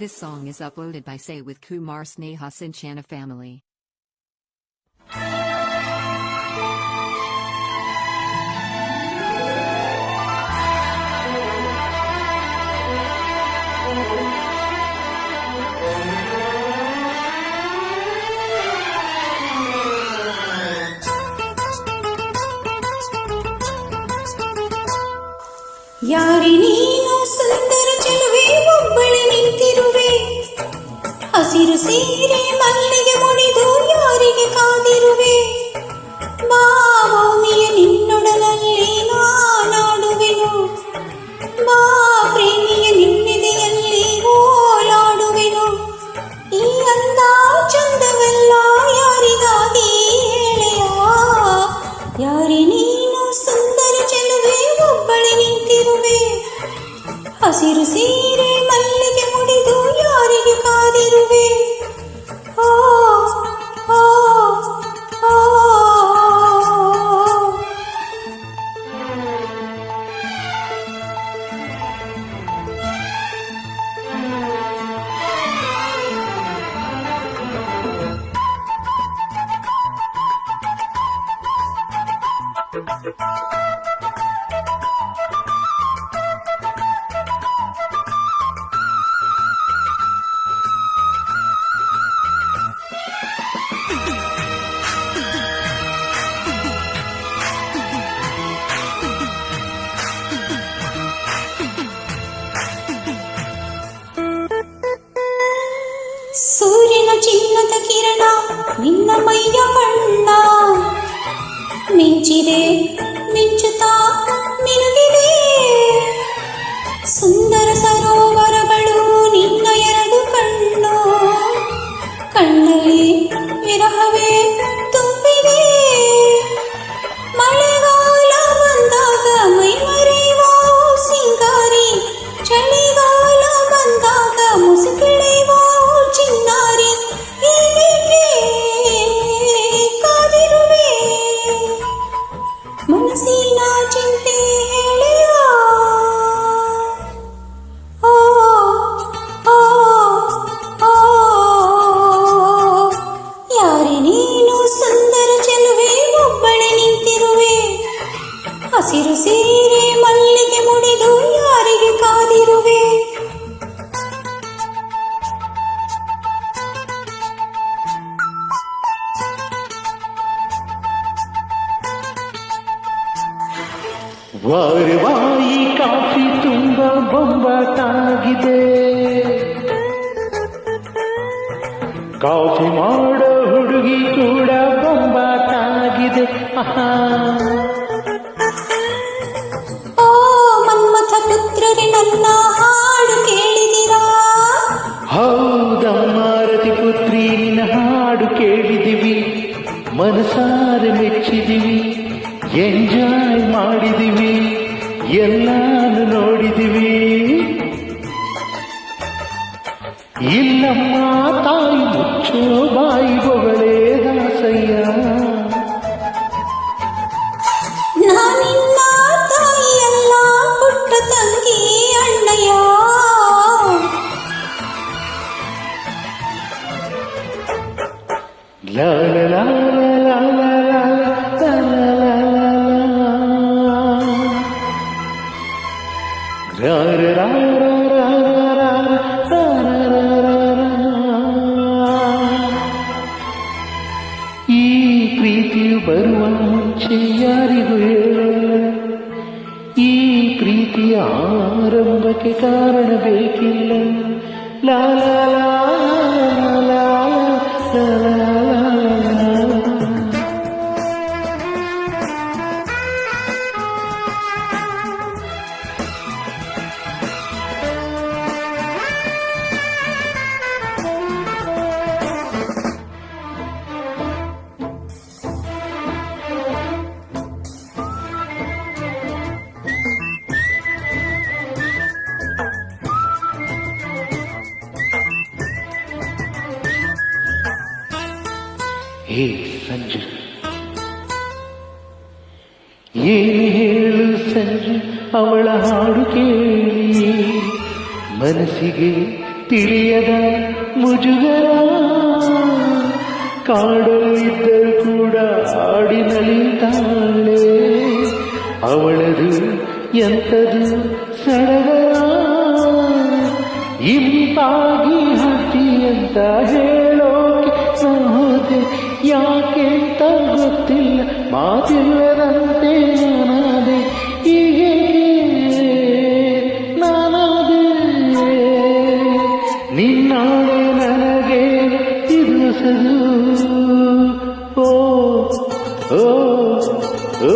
This song is uploaded by Say with Kumar Sneha Sinchana family. யாரினே ಒಬ್ಬಳೆ ನಿಂತಿರುವೆ. ಹಸಿರು ಸೀರೆ ಮಲ್ಲಿಗೆ ಮುಡಿದು ಯಾರಿಗೆ ಕಾದಿರುವೆ. ಭೂಮಿಯ ನಿನ್ನೊಡಲಲ್ಲಿ ನಾನಾಡುವೆನು ಮಾ ಪ್ರೇಮಿಯ ನಿನ್ನೆದೆಯಲ್ಲಿ ಓಲಾಡುವೆನು. ಈ ಅಂದ ಚಂದವೆಲ್ಲ ಯಾರಿಗಾಗಿ ಹೇಳೆಯ? ಯಾರಿ ನೀನು ಸುಂದರ ಚೆಲುವೆ ಒಬ್ಬಳೆ ನಿಂತಿರುವೆ. ಹಸಿರು ಸೀರೆ ಸೂರ್ಯನ ಚಿನ್ನದ ಕಿರಣ ನಿನ್ನ ಮೈಯ ಬಣ್ಣ మించిదే. మించుతా మినుగే ವಾರವಾಯಿ ಕಾಫಿ ತುಂಬ ಬೊಂಬಾಟಾಗಿದೆ. ಕಾಫಿ ಮಾಡೋ ಹುಡುಗಿ ಕೂಡ ಬೊಂಬಾಟಾಗಿದೆ. ಆಹಾ. ಓ ಮನ್ಮಥ ಪುತ್ರರೇ ನನ್ನ ಹಾಡು ಕೇಳಿದಿರಾ? ಹೌದಮ್ಮ ರತಿ ಪುತ್ರಿ ನಿನ್ನ ಹಾಡು ಕೇಳಿದಿವಿ. ಮನಸಾರೆ ಮೆಚ್ಚಿದಿವಿ. ಎಂಜಾಯ್ ಮಾಡಿದೀವಿ. ಎಲ್ಲಾನು ನೋಡಿದೀವಿ. ಇಲ್ಲಮ್ಮ ತಾಯಿ ಮುಚ್ಚೋ ಬಾಯಿ ಪ್ರೀತಿಯು ಬರುವ ಮುಂಚೆ ಯಾರಿಗೂ ಹೇಳಲ್ಲ. ಈ ಪ್ರೀತಿಯ ಆರಂಭಕ್ಕೆ ಕಾರಣ ಬೇಕಿಲ್ಲ. ಲಾಲಾ ಲಾ ಹೇ ಸಂಜು ಏನು ಹೇಳು ಸಂಜು ಅವಳ ಹಾಡು ಕೇಳಿ ಮನಸ್ಸಿಗೆ ತಿಳಿಯದ ಮುಜುಗರ ಕಾಡಲು ಇದ್ದರೂ ಕೂಡ ಆಡಿ ನಲಿತಾಳೆ ಅವಳದು ಎಂಥದು ಸಡಗರ ಇಂಪಾಗಿ ಹತ್ತಿ ಅಂತ ಹೇಳೋಕೆ ಮಾತಿಲ್ಲದಂತೆ ನಾನಾದೆ ಹೀಗೆ ನಾನಾದೆ ನಿನ್ನಾಡೆ ನನಗೆ ತಿಳಿಸಲು ಓ ಓ ಓ.